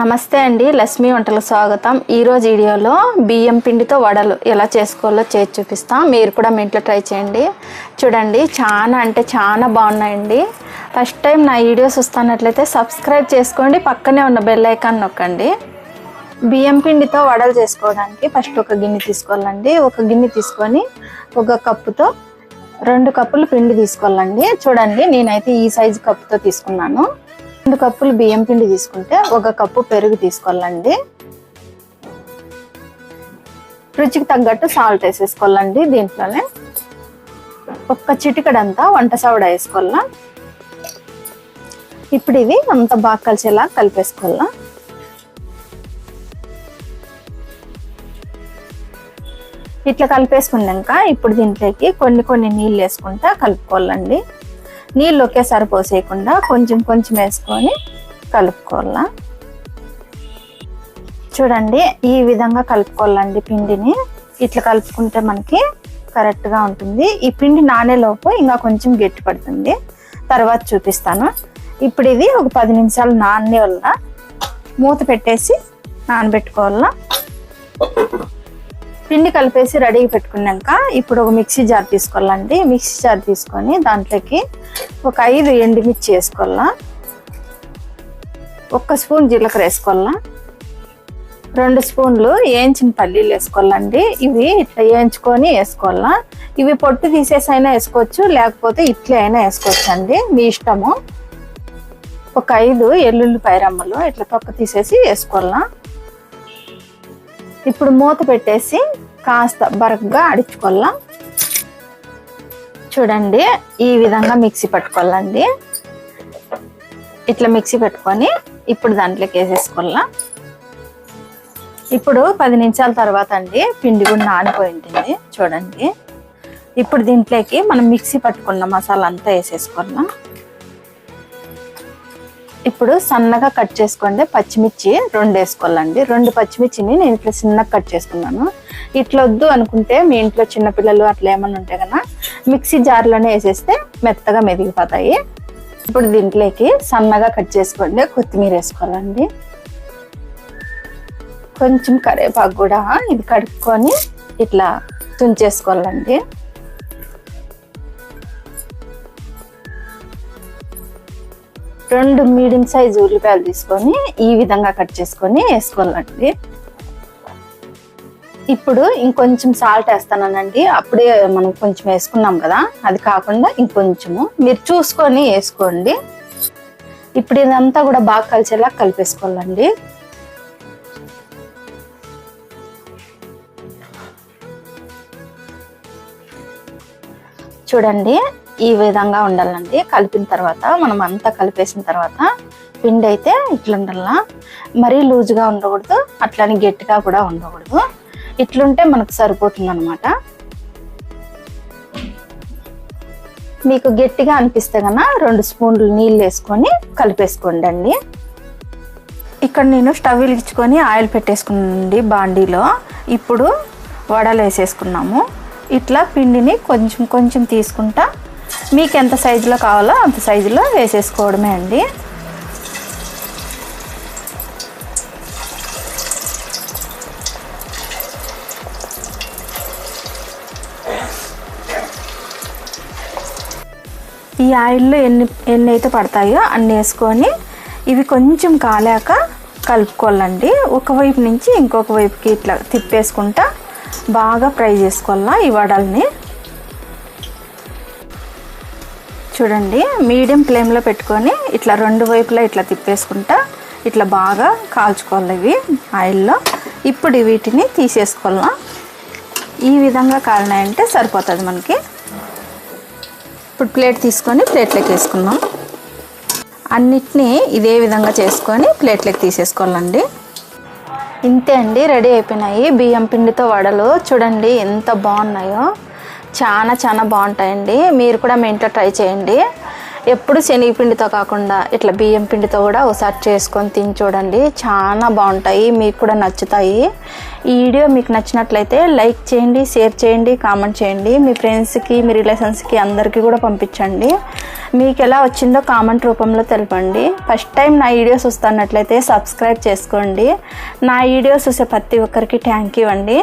నమస్తే అండి లక్ష్మీ వంటలకు స్వాగతం. ఈరోజు వీడియోలో బియ్యం పిండితో వడలు ఎలా చేసుకోవాలో చేసి చూపిస్తాం. మీరు కూడా మీ ఇంట్లో ట్రై చేయండి. చూడండి చాలా అంటే చాలా బాగున్నాయండి. ఫస్ట్ టైం నా వీడియోస్ వస్తున్నట్లయితే సబ్స్క్రైబ్ చేసుకోండి. పక్కనే ఉన్న బెల్ ఐకాన్ నొక్కండి. బియ్యం పిండితో వడలు చేసుకోవడానికి ఫస్ట్ ఒక గిన్నె తీసుకోవాలండి. ఒక గిన్నె తీసుకొని ఒక కప్పుతో రెండు కప్పులు పిండి తీసుకోవాలండి. చూడండి నేనైతే ఈ సైజు కప్పుతో తీసుకున్నాను. రెండు కప్పులు బియ్యం పిండి తీసుకుంటే ఒక కప్పు పెరుగు తీసుకోవాలండి. రుచికి తగ్గట్టు సాల్ట్ వేసేసుకోవాలండి దీంట్లోనే. ఒక్క చిటికడంతా వంట సవడ వేసుకోవాలా. ఇప్పుడు ఇది అంత బాగా కలిసేలా కలిపేసుకోవాలా. ఇట్లా కలిపేసుకున్నాక ఇప్పుడు దీంట్లోకి కొన్ని కొన్ని నీళ్ళు వేసుకుంటా కలుపుకోవాలండి. నీళ్ళు ఒకేసారి పోసేయకుండా కొంచెం కొంచెం వేసుకొని కలుపుకోవాలా. చూడండి ఈ విధంగా కలుపుకోవాలండి పిండిని. ఇట్లా కలుపుకుంటే మనకి కరెక్ట్గా ఉంటుంది. ఈ పిండి నానేలోపు ఇంకా కొంచెం గట్టి పడుతుంది. తర్వాత చూపిస్తాను. ఇప్పుడు ఇది ఒక పది నిమిషాలు నానే వల్ల మూత పెట్టేసి నానబెట్టుకోవాలా. పిండి కలిపేసి రెడీగా పెట్టుకున్నాక ఇప్పుడు ఒక మిక్సీ జార్ తీసుకోవాలండి. మిక్సీ జార్ తీసుకొని దాంట్లోకి ఒక ఐదు ఎండుమిర్చి వేసుకోవాలా? ఒక్క స్పూన్ జీలకర్ర వేసుకోవాలా? రెండు స్పూన్లు వేయించిన పల్లీలు వేసుకోవాలండి. ఇవి ఇట్లా వేయించుకొని వేసుకోవాలా? ఇవి పొట్టు తీసేసి అయినా వేసుకోవచ్చు లేకపోతే ఇట్లా అయినా వేసుకోవచ్చు అండి మీ ఇష్టము. ఒక ఐదు ఎల్లుల్లి పైరమ్మలు ఇట్లా తొక్క తీసేసి వేసుకోవాలా? ఇప్పుడు మూత పెట్టేసి కాస్త బరగ్గా అడుచుకోవాలా. చూడండి ఈ విధంగా మిక్సీ పట్టుకోవాలండి. ఇట్లా మిక్సీ పెట్టుకొని ఇప్పుడు దాంట్లోకి వేసేసుకోవాలా. ఇప్పుడు పది నిమిషాల తర్వాత అండి పిండి కూడా నానిపోయి ఉంటుంది చూడండి. ఇప్పుడు దీంట్లోకి మనం మిక్సీ పట్టుకున్న మసాలా అంతా వేసేసుకున్నాం ఇప్పుడు సన్నగా కట్ చేసుకోండి పచ్చిమిర్చి రెండు వేసుకోవాలండి రెండు పచ్చిమిర్చిని నేను ఇట్లా చిన్నగా కట్ చేసుకున్నాను. ఇట్లా వద్దు అనుకుంటే మీ ఇంట్లో చిన్నపిల్లలు అట్లా ఏమైనా ఉంటే కదా మిక్సీ జార్లోనే వేసేస్తే మెత్తగా మెదిగిపోతాయి ఇప్పుడు దీంట్లోకి సన్నగా కట్ చేసుకోండి కొత్తిమీర వేసుకోవాలండి. కొంచెం కరివేపాకు కూడా ఇది కడుక్కొని ఇట్లా తుంచేసుకోవాలండి. రెండు మీడియం సైజ్ ఉల్లిపాయలు తీసుకొని ఈ విధంగా కట్ చేసుకొని వేసుకోవాలండి. ఇప్పుడు ఇంకొంచెం సాల్ట్ వేస్తానండి అప్పుడే మనం కొంచెం వేసుకున్నాం కదా అది కాకుండా ఇంకొంచెము. మీరు చూసుకొని వేసుకోండి. ఇప్పుడు ఇదంతా కూడా బాగా కలిసేలా కలిపేసుకోవాలండి. చూడండి ఈ విధంగా ఉండాలండి. కలిపిన తర్వాత మనం అంతా కలిపేసిన తర్వాత పిండి అయితే ఇట్లా మరీ లూజ్గా ఉండకూడదు అట్లానే గట్టిగా కూడా ఉండకూడదు. ఇట్లుంటే మనకు సరిపోతుంది అనమాట మీకు గట్టిగా అనిపిస్తే కన్నా రెండు స్పూన్లు నీళ్ళు వేసుకొని కలిపేసుకోండి అండి. ఇక్కడ నేను స్టవ్ వెలిగించుకొని ఆయిల్ పెట్టేసుకున్నానండి బాండీలో. ఇప్పుడు వడలు వేసేసుకున్నాము. ఇట్లా పిండిని కొంచెం కొంచెం తీసుకుంటా మీకు ఎంత సైజులో కావాలో అంత సైజులో వేసేసుకోవడమే అండి. ఈ ఆయిల్లో ఎన్ని ఎన్ని అయితే పడతాయో అన్ని వేసుకొని ఇవి కొంచెం కాలాక కలుపుకోవాలండి. ఒకవైపు నుంచి ఇంకొక వైపుకి ఇట్లా తిప్పేసుకుంటా బాగా ఫ్రై చేసుకోవాలా ఈ వడల్ని. చూడండి మీడియం ఫ్లేమ్లో పెట్టుకొని ఇట్లా రెండు వైపులా ఇట్లా తిప్పేసుకుంటా ఇట్లా బాగా కాల్చుకోవాలి ఇవి ఆయిల్లో ఇప్పుడు వీటిని తీసేసుకోవాలా. ఈ విధంగా కాలినాయంటే సరిపోతుంది మనకి. ఇప్పుడు ప్లేట్ తీసుకొని ప్లేట్లోకి వేసుకుందాం. అన్నిటినీ ఇదే విధంగా చేసుకొని ప్లేట్లోకి తీసేసుకోవాలండి. ఇంతే అండి రెడీ అయిపోయినాయి. బియ్యం పిండితో వడలు. చూడండి ఎంత బాగున్నాయో. చాలా చాలా బాగుంటాయండి. మీరు కూడా మీ ఇంట్లో ట్రై చేయండి. ఎప్పుడు శనగపిండితో కాకుండా ఇట్లా బియ్యం పిండితో కూడా ఒకసారి చేసుకొని తిని చూడండి. చాలా బాగుంటాయి మీకు కూడా నచ్చుతాయి. ఈ వీడియో మీకు నచ్చినట్లయితే లైక్ చేయండి షేర్ చేయండి కామెంట్ చేయండి. మీ ఫ్రెండ్స్కి మీ రిలేషన్స్కి అందరికీ కూడా పంపించండి. మీకు ఎలా వచ్చిందో కామెంట్ రూపంలో తెలపండి. ఫస్ట్ టైం నా వీడియోస్ వస్తున్నట్లయితే సబ్స్క్రైబ్ చేసుకోండి. నా వీడియోస్ చూసే ప్రతి ఒక్కరికి థ్యాంక్ యూ అండి.